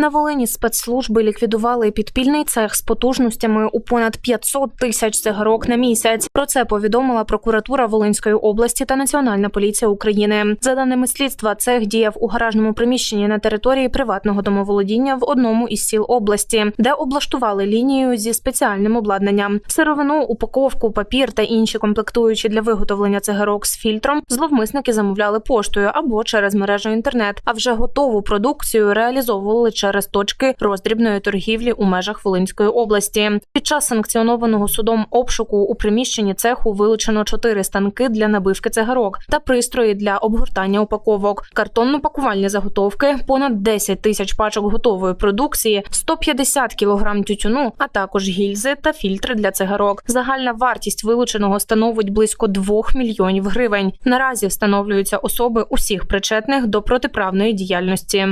На Волині спецслужби ліквідували підпільний цех з потужностями у понад 500 тисяч цигарок на місяць. Про це повідомила прокуратура Волинської області та Національна поліція України. За даними слідства, цех діяв у гаражному приміщенні на території приватного домоволодіння в одному із сіл області, де облаштували лінію зі спеціальним обладнанням. Сировину, упаковку, папір та інші комплектуючі для виготовлення цигарок з фільтром зловмисники замовляли поштою або через мережу інтернет. А вже готову продукцію реалізовували через точки роздрібної торгівлі у межах Волинської області. Під час санкціонованого судом обшуку у приміщенні цеху вилучено чотири станки для набивки цигарок та пристрої для обгортання упаковок, картонно-пакувальні заготовки, понад 10 тисяч пачок готової продукції, 150 кілограм тютюну, а також гільзи та фільтри для цигарок. Загальна вартість вилученого становить близько 2 мільйонів гривень. Наразі встановлюються особи усіх причетних до протиправної діяльності.